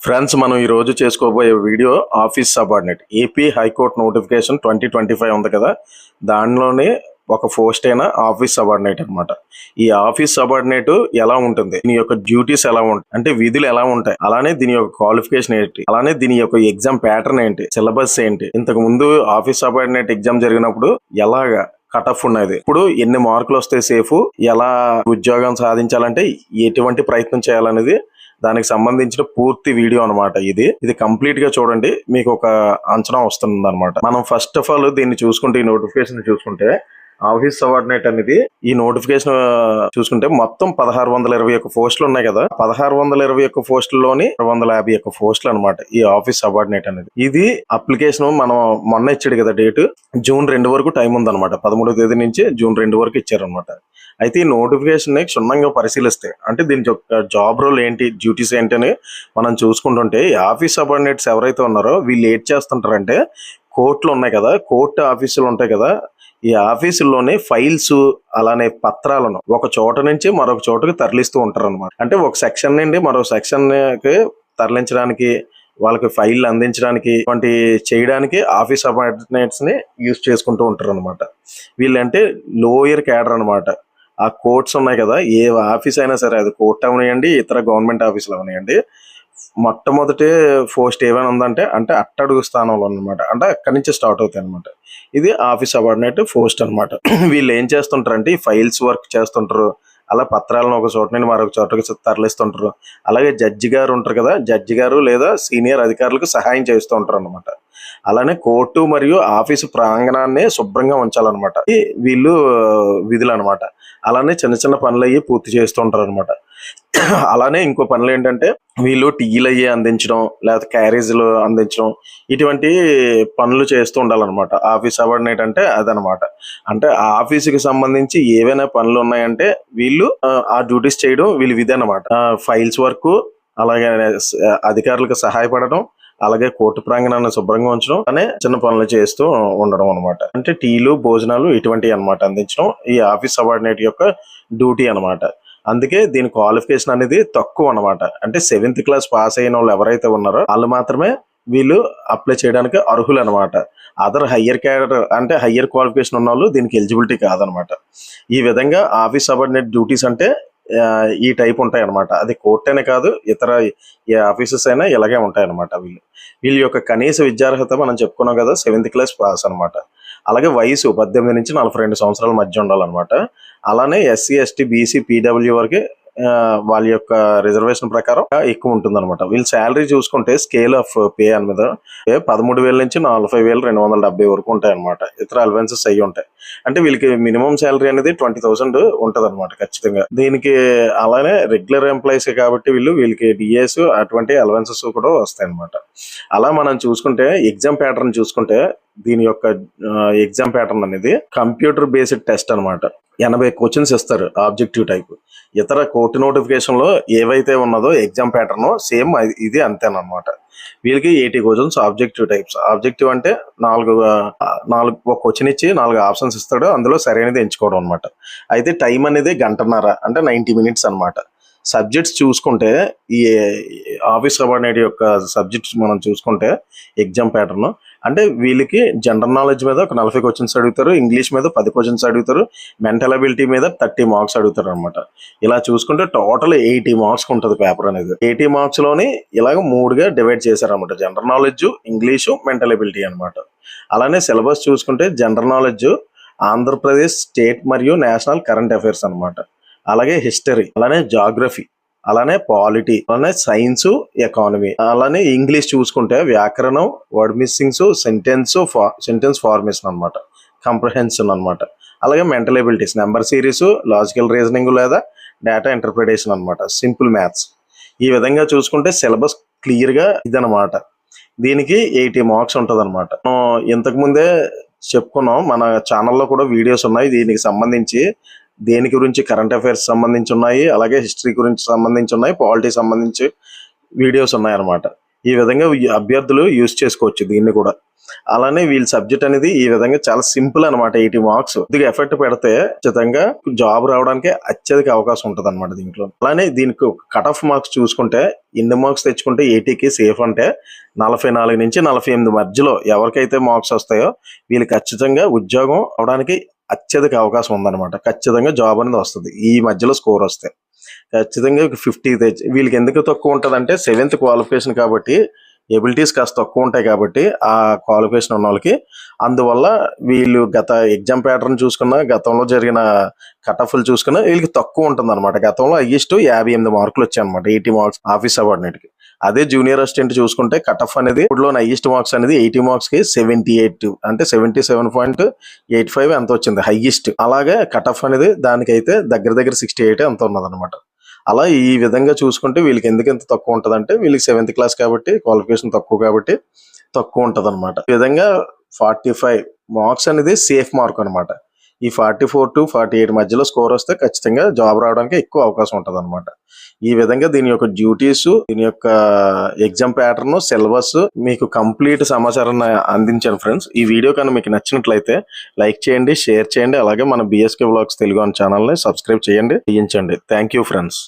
Friends మనం ఈ రోజు చేసుకోబోయే video office subordinate. AP high court notification twenty twenty five ఉంది కదా? దానిలోనే ఒక పోస్ట్ అయిన ఆఫీస్ సబార్డినేట్ అన్నమాట. ఈ ఆఫీస్ సబార్డినేట్ ఎలా ఉంటుంది? దీని యొక్క డ్యూటీస్ ఎలా ఉంటాయి? అంటే విధులు ఎలా ఉంటాయి? అలానే దీని యొక్క క్వాలిఫికేషన్ ఏంటి? అలానే దీని యొక్క ఎగ్జామ్ ప్యాటర్న్ ఏంటి? సిలబస్ ఏంటి? ఇంతకు ముందు ఆఫీస్ సబార్డినేట్ ఎగ్జామ్ జరిగినప్పుడు ఎలాగా కటఫ్ ఉన్నది ఇప్పుడు ఎన్ని మార్కులు వస్తే సేఫ్? ఎలా ఉద్యోగం సాధించాలంటే ఎటువంటి ప్రయత్నం చేయాలనేది దానికి సంబంధించిన పూర్తి వీడియో అన్నమాట ఇది. ఇది కంప్లీట్గా చూడండి మీకు ఒక అంచనా వస్తుంది అనమాట మనం ఫస్ట్ ఆఫ్ ఆల్ దీన్ని చూసుకుంటే ఈ నోటిఫికేషన్ చూసుకుంటే ఆఫీస్ సబార్డినేట్ అనేది ఈ నోటిఫికేషన్ చూసుకుంటే మొత్తం పదహారు వందల ఇరవై ఒక్క పోస్టులు ఉన్నాయి కదా. పదహారు వందల ఇరవై ఒక్క పోస్టుల్లోని రెండు వందల యాభై ఒక్క పోస్టులు అనమాట ఈ ఆఫీస్ సబార్డినేట్ అనేది. ఇది అప్లికేషన్ మనం మొన్న ఇచ్చాడు కదా డేట్ జూన్ రెండు వరకు టైం ఉందన్నమాట. పదమూడవ తేదీ నుంచి జూన్ రెండు వరకు ఇచ్చారనమాట అయితే ఈ నోటిఫికేషన్ని క్షుణ్ణంగా పరిశీలిస్తే అంటే దీని యొక్క జాబ్ రోల్ ఏంటి డ్యూటీస్ ఏంటి అని మనం చూసుకుంటుంటే ఈ ఆఫీస్ సబార్డినేట్స్ ఎవరైతే ఉన్నారో వీళ్ళు ఏం చేస్తుంటారంటే కోర్టులు ఉన్నాయి కదా కోర్టు ఆఫీసులు ఉంటాయి కదా ఈ ఆఫీసుల్లోనే ఫైల్స్ అలానే పత్రాలను ఒక చోట నుంచి మరొక చోటకి తరలిస్తూ ఉంటారు అనమాట అంటే ఒక సెక్షన్ నుండి మరో సెక్షన్కి తరలించడానికి వాళ్ళకి ఫైల్ అందించడానికి వంటి చేయడానికి ఆఫీస్ అపాయింట్మెంట్స్ని యూజ్ చేసుకుంటూ ఉంటారు అనమాట వీళ్ళంటే లోయర్ క్యాడర్ అన్నమాట. ఆ కోర్ట్స్ ఉన్నాయి కదా ఏ ఆఫీస్ అయినా సరే అది కోర్ట్ అవనియండి ఇతర గవర్నమెంట్ ఆఫీసులు అవనియండి మొట్టమొదటి పోస్ట్ ఏమైనా ఉందంటే అంటే అట్టడుగు స్థానంలో అన్నమాట. అంటే అక్కడి నుంచి స్టార్ట్ అవుతాయి అనమాట ఇది ఆఫీస్ అబార్డినేట్ పోస్ట్ అన్నమాట. వీళ్ళు ఏం చేస్తుంటారంటే ఈ ఫైల్స్ వర్క్ చేస్తుంటారు. అలా పత్రాలను ఒక చోట నుండి మరొక చోటకి తరలిస్తుంటారు. అలాగే జడ్జి గారు ఉంటారు కదా జడ్జి గారు లేదా సీనియర్ అధికారులకు సహాయం చేస్తూ ఉంటారు అనమాట అలానే కోర్టు మరియు ఆఫీసు ప్రాంగణాన్ని శుభ్రంగా ఉంచాలన్నమాట. వీళ్ళు విధులు అనమాట అలానే చిన్న చిన్న పనులు అయ్యి పూర్తి చేస్తూ ఉంటారు అనమాట అలానే ఇంకో పనులు ఏంటంటే వీళ్ళు టీలు అయ్యి అందించడం లేకపోతే క్యారేజీలు అందించడం ఇటువంటి పనులు చేస్తూ ఉండాలన్నమాట. ఆఫీస్ సబార్డినేట్ అంటే అదనమాట అంటే ఆ ఆఫీసుకి సంబంధించి ఏవైనా పనులు ఉన్నాయంటే వీళ్ళు ఆ, డ్యూటీస్ చేయడం వీళ్ళు విధనమాట అనమాట ఫైల్స్ వర్క్ అలాగే అధికారులకు సహాయపడడం అలాగే కోర్టు ప్రాంగణాన్ని శుభ్రంగా ఉంచడం అనే చిన్న పనులు చేస్తూ ఉండడం అనమాట అంటే టీలు భోజనాలు ఇటువంటివి అన్నమాట అందించడం ఈ ఆఫీస్ సబార్డినేట్ యొక్క డ్యూటీ అన్నమాట. అందుకే దీని క్వాలిఫికేషన్ అనేది తక్కువ అన్నమాట. అంటే సెవెంత్ క్లాస్ పాస్ అయిన వాళ్ళు ఎవరైతే ఉన్నారో వాళ్ళు మాత్రమే వీళ్ళు అప్లై చేయడానికి అర్హులు అనమాట అదర్ హయ్యర్ క్యాడర్ అంటే హయ్యర్ క్వాలిఫికేషన్ ఉన్న వాళ్ళు దీనికి ఎలిజిబిలిటీ కాదనమాట ఈ విధంగా ఆఫీస్ సబార్డినేట్ డ్యూటీస్ అంటే ఈ టైప్ ఉంటాయి అనమాట అది కోర్ట్ అనే కాదు ఇతర ఏ ఆఫీసెస్ అయినా ఇలాగే ఉంటాయి అనమాట వీళ్ళు. వీళ్ళ యొక్క కనీస విద్యార్హత మనం చెప్పుకున్నాం కదా సెవెంత్ క్లాస్ పాస్ అనమాట అలాగే వయసు పద్దెనిమిది నుంచి నలభై రెండు సంవత్సరాల మధ్య ఉండాలన్నమాట. అలానే ఎస్సీ ఎస్టీ బీసీ పీడబ్ల్యూ వరకు వాళ్ళ యొక్క రిజర్వేషన్ ప్రకారం ఎక్కువ ఉంటుంది అనమాట వీళ్ళ శాలరీ చూసుకుంటే స్కేల్ ఆఫ్ పే అని మీద పదమూడు వేల నుంచి నలభై వేలు రెండు వందల డెబ్బై వరకు ఉంటాయి అనమాట ఇతర అలవెన్సెస్ అయ్యి ఉంటాయి. అంటే వీళ్ళకి మినిమం శాలరీ అనేది ట్వంటీ థౌసండ్ ఉంటుంది అనమాట ఖచ్చితంగా. దీనికి అలానే రెగ్యులర్ ఎంప్లాయీస్ కాబట్టి వీళ్ళు వీళ్ళకి డిఎస్ అటువంటి అలవెన్సెస్ కూడా వస్తాయి అనమాట అలా మనం చూసుకుంటే ఎగ్జామ్ ప్యాటర్న్ చూసుకుంటే దీని యొక్క ఎగ్జామ్ ప్యాటర్న్ అనేది కంప్యూటర్ బేస్డ్ టెస్ట్ అన్నమాట. ఎనభై క్వశ్చన్స్ ఇస్తారు ఆబ్జెక్టివ్ టైప్ ఇతర కోర్టు నోటిఫికేషన్లో ఏవైతే ఉన్నదో ఎగ్జామ్ ప్యాటర్న్ సేమ్ ఇది అంతేనమాట వీళ్ళకి eighty questions objective types objective అంటే నాలుగు నాలుగు ఒక క్వశ్చన్ ఇచ్చి నాలుగు ఆప్షన్స్ ఇస్తాడు. అందులో సరైనది ఎంచుకోవడం అనమాట అయితే టైం అనేది గంటన్నర అంటే నైంటీ మినిట్స్ అనమాట సబ్జెక్ట్స్ చూసుకుంటే ఈ ఆఫీస్ సబార్డినేట్ యొక్క సబ్జెక్ట్స్ మనం చూసుకుంటే ఎగ్జామ్ ప్యాటర్న్ అంటే వీళ్ళకి జనరల్ నాలెడ్జ్ మీద ఒక నలభై క్వశ్చన్స్ అడుగుతారు ఇంగ్లీష్ మీద పది క్వశ్చన్స్ అడుగుతారు మెంటల్ అబిలిటీ మీద థర్టీ మార్క్స్ అడుగుతారు అనమాట ఇలా చూసుకుంటే టోటల్ ఎయిటీ మార్క్స్ ఉంటుంది పేపర్ అనేది. ఎయిటీ మార్క్స్లోని ఇలాగ మూడుగా డివైడ్ చేశారనమాట general knowledge English mental ability అనమాట అలానే సిలబస్ చూసుకుంటే జనరల్ నాలెడ్జ్ ఆంధ్రప్రదేశ్ స్టేట్ మరియు నేషనల్ కరెంట్ అఫైర్స్ అన్నమాట. అలాగే హిస్టరీ అలానే జాగ్రఫీ అలానే పాలిటీ అలానే సైన్స్ ఎకానమీ. అలానే ఇంగ్లీష్ చూసుకుంటే వ్యాకరణం word missings sentence sentence formation అనమాట కంప్రహెన్షన్ అనమాట అలాగే mental abilities number series logical reasoning లేదా డేటా ఇంటర్ప్రిటేషన్ అనమాట సింపుల్ మ్యాథ్స్. ఈ విధంగా చూసుకుంటే సిలబస్ క్లియర్గా ఇదనమాట దీనికి ఎయిటీ మార్క్స్ ఉంటుంది అనమాట ఇంతకుముందే చెప్పుకున్నాం మన ఛానల్లో కూడా వీడియోస్ ఉన్నాయి. దీనికి సంబంధించి దేని గురించి కరెంట్ అఫైర్స్ సంబంధించి ఉన్నాయి అలాగే హిస్టరీ గురించి సంబంధించి ఉన్నాయి పాలిటీ సంబంధించి వీడియోస్ ఉన్నాయన్నమాట. ఈ విధంగా అభ్యర్థులు యూజ్ చేసుకోవచ్చు దీన్ని కూడా. అలానే వీళ్ళ సబ్జెక్ట్ అనేది ఈ విధంగా చాలా సింపుల్ అనమాట ఎయిటీ మార్క్స్ కొద్దిగా ఎఫెక్ట్ పెడితే ఖచ్చితంగా జాబ్ రావడానికి అత్యధిక అవకాశం ఉంటుంది అనమాట దీంట్లో. అలానే దీనికి కట్ ఆఫ్ మార్క్స్ చూసుకుంటే ఎన్ని మార్క్స్ తెచ్చుకుంటే ఎయిటీకి సేఫ్ అంటే నలభై నాలుగు నుంచి నలభై ఎనిమిది మధ్యలో ఎవరికైతే మార్క్స్ వస్తాయో వీళ్ళు ఖచ్చితంగా ఉద్యోగం అవడానికి అత్యధిక అవకాశం ఉందన్నమాట. ఖచ్చితంగా జాబ్ అనేది వస్తుంది. ఈ మధ్యలో స్కోర్ వస్తే. ఖచ్చితంగా ఫిఫ్టీ తెచ్చి వీళ్ళకి ఎందుకు తక్కువ ఉంటుంది అంటే సెవెంత్ క్వాలిఫికేషన్ కాబట్టి ఎబిలిటీస్ కాస్త తక్కువ ఉంటాయి కాబట్టి ఆ క్వాలిఫికేషన్ ఉన్న వాళ్ళకి. అందువల్ల వీళ్ళు గత ఎగ్జామ్ ప్యాటర్న్ చూసుకున్నా గతంలో జరిగిన కటఫ్లు చూసుకున్నా వీళ్ళకి తక్కువ ఉంటుంది అనమాట గతంలో హైయెస్ట్ యాభై ఎనిమిది మార్కులు వచ్చాయి అనమాట ఎయిటీ మార్క్స్ ఆఫీస్ అవార్డినేట్కి అదే జూనియర్ అసిస్టెంట్ చూసుకుంటే కటఫ్ అనేది ఇప్పుడు హైయెస్ట్ మార్క్స్ అనేది ఎయిటీ మార్క్స్కి సెవెంటీ ఎయిట్ అంటే seventy seven point eight five ఎంత వచ్చింది? హైయెస్ట్ అలాగే కటఫ్ అనేది దానికైతే దగ్గర దగ్గర సిక్స్టీ ఎయిట్ ఎంత ఉన్నది అనమాట అలా ఈ విధంగా చూసుకుంటే వీళ్ళకి ఎందుకు ఎంత తక్కువ ఉంటుంది అంటే వీళ్ళకి సెవెంత్ క్లాస్ కాబట్టి క్వాలిఫికేషన్ తక్కువ కాబట్టి తక్కువ ఉంటుంది అనమాట ఈ విధంగా ఫార్టీ ఫైవ్ మార్క్స్ అనేది సేఫ్ మార్క్ అనమాట ఈ forty four to forty eight మధ్యలో స్కోర్ వస్తే ఖచ్చితంగా జాబ్ రావడానికి ఎక్కువ అవకాశం ఉంటుంది అనమాట ఈ విధంగా దీని యొక్క డ్యూటీస్ దీని యొక్క ఎగ్జామ్ ప్యాటర్న్ సిలబస్ మీకు కంప్లీట్ సమాచారాన్ని అందించాను ఫ్రెండ్స్. ఈ వీడియో కానీ మీకు నచ్చినట్లయితే లైక్ చేయండి షేర్ చేయండి అలాగే మన బిఎస్కే బ్లాగ్స్ తెలుగు అనే ఛానల్ని సబ్స్క్రైబ్ చేయండి చేయించండి. Thank you friends